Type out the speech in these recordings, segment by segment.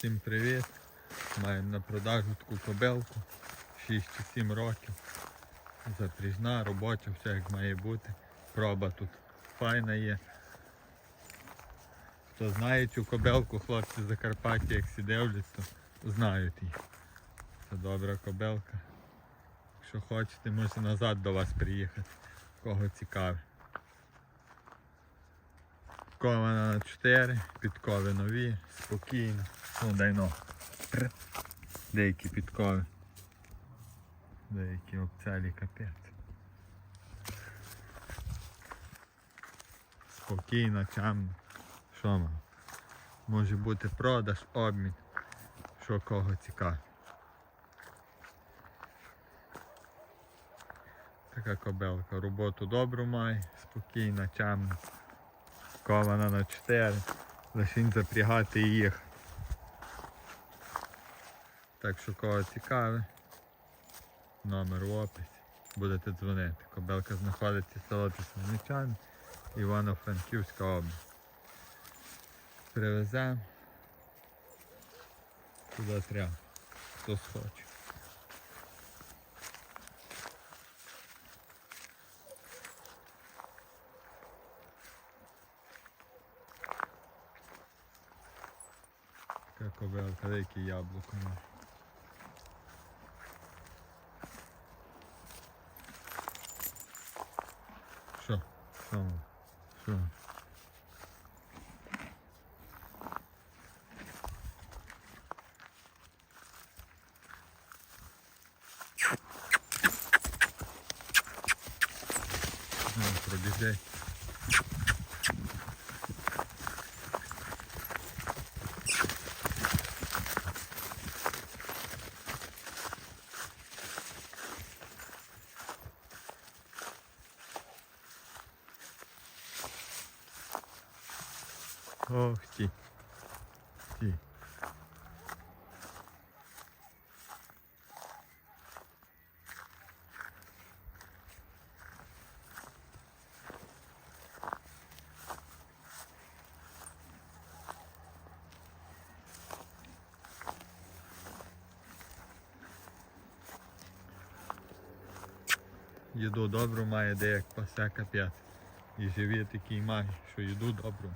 Всім привіт! Маємо на продажу таку кобилку 6 чи 7 років. Запріжна, робоча, все як має бути. Проба тут файна є. Хто знає цю кобилку, хлопці Закарпаття, як всі дивляться, то знають її. Це добра кобилка. Якщо хочете, можете назад до вас приїхати. Кого цікавить. Кована на 4, підкови нові, спокійно. Ну, дай ногу. Деякі підкови. Деякі обцялі капець. Спокійно, чамно. Що мам? Може бути продаж, обмін. Що кого цікавить. Така кобелка. Роботу добру має, спокійна, чамна. Кована на 4. Лишень запрягати і їхати. Так що кого цікаве, номер в описі. Будете дзвонити. Кобелка знаходиться в село Пісовничан, Івано-Франківська область. Привеземо. Куди треба. Хто схоче. Така кобелка, деякі яблуко. Що? Що? Що? Ну, Ох ті. Ті. Їду добру має, де як пасе капець. І живі такий має, що їду добру.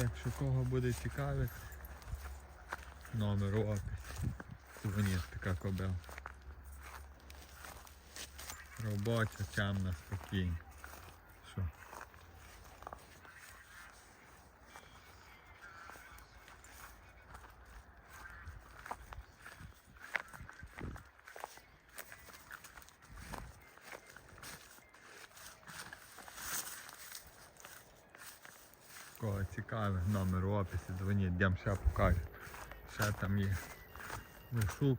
Так що кого буде цікавити, номер опис. Сувенір така кобила. Робоча, темна, спокійна. Що? Кого цікаве, номер в описі, дзвоніть, дям ще покажу. Ще там є вишук.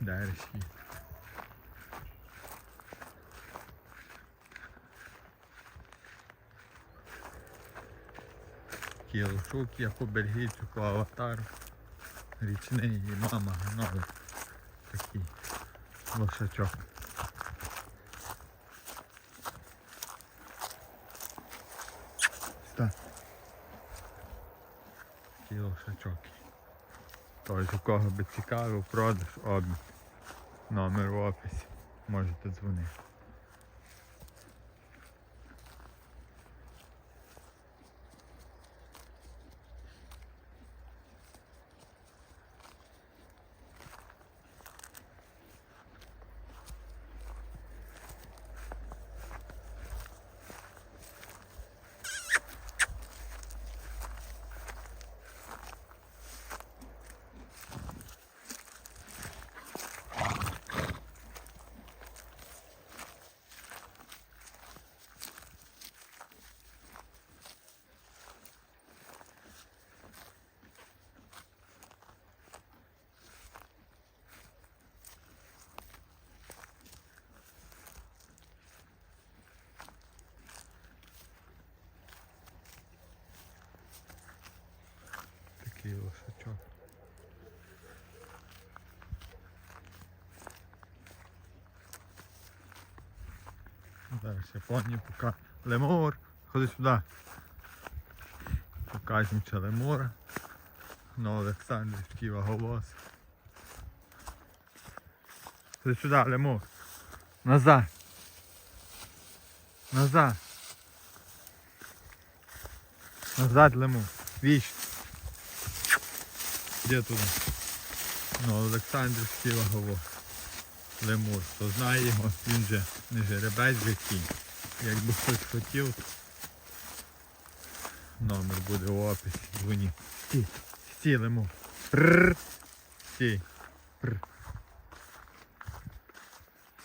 Дерші. Кілошук є по бельгійцю, по аватару. Річний і мама новий такий лошачок. Так. Такі лошачоки. Тож у кого би цікавив, продаж, обмін. Номер в описі. Можете дзвонити. Ще поні пока. Лемур, ходи сюди. Покажемо ще лемура. Ну, Олександрівський ваголос. Ходи сюди, лемур. Назад. Назад. Назад лемур. Віч. Де туди? Ну, Олександрівський ваголос. Лемур. Хто знає його, він же не жеребець вже кінь. Якби хтось хотів, номер буде в описі. Дзвоніть. Стій, стій, лемур. Прррр. Стій. Прррр.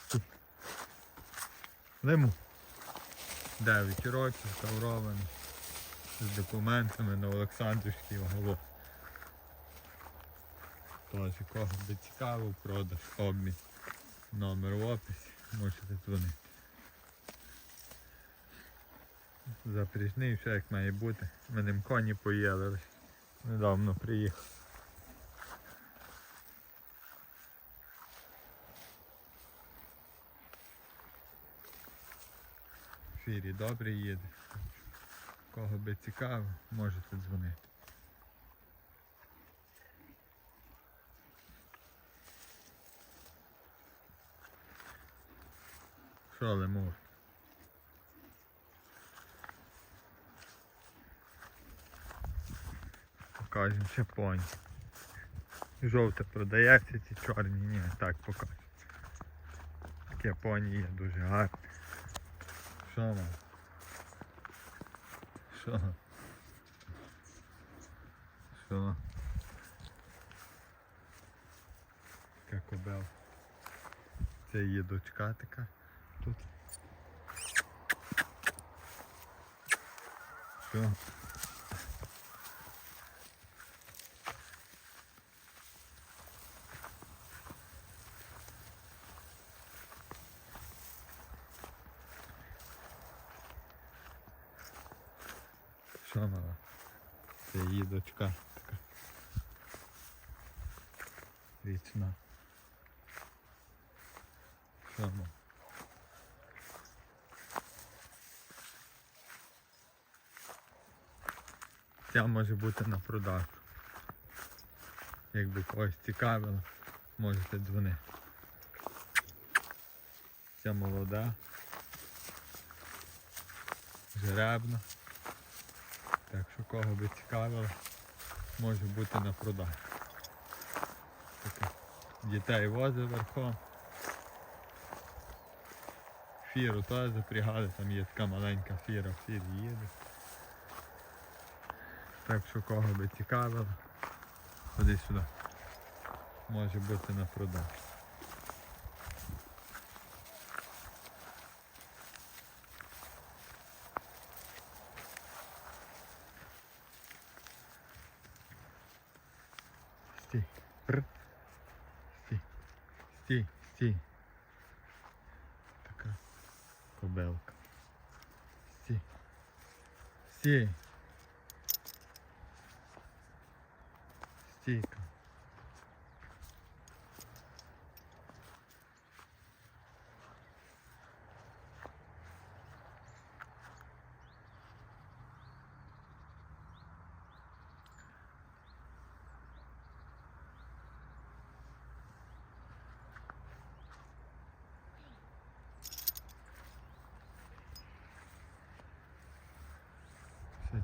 Стій. Лемур. 9 років, таврований. З документами на Олександрівський ваголос. Тож, кого би цікавив, продаж, обмін. Номер в описі, можете дзвонити. Запріжний, все як має бути. Ми ним коні поїли. Недавно приїхав. Фірі добре їде. Кого би цікаво, можете дзвонити. Що лемур? Покажемо ще поні. Жовте продається, ці чорні, ні, так покажу. Таке поні є дуже гарне. Що мам? Що? Що? Така кобел. Це її дочка така тут. Що? Що мала? Це її дочка така. Вічна. Що мала? Ця може бути на продажу. Якби когось цікавило, можете дзвонити. Ця молода. Жеребна. Так що кого би цікавило, може бути на продажу. Дітей возить верхом. Фіру теж запрягали, там є така маленька фіра, фір їде. Так що кого би цікавило, ходи сюди. Може бути на продаж. Стій. Пр. Стій. Стій. Стій. Така кобелка. Стій. Стій. Стійка.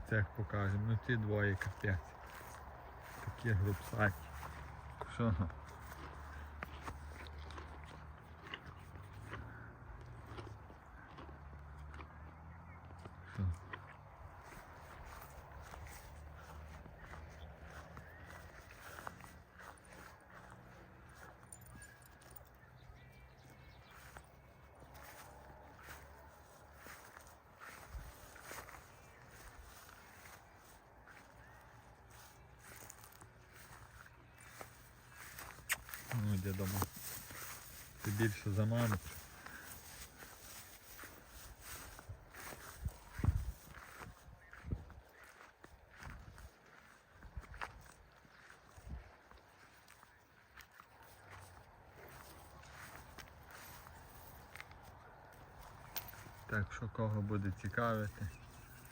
Цех покажемо. Ну ці двоє капець. Такі грубсаті. Що? Що? Ну, йде дома. Ти більше за маму. Так що кого буде цікавити,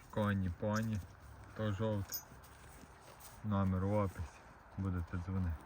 коні поні, то жовтий. Номер в описі. Будете дзвонити.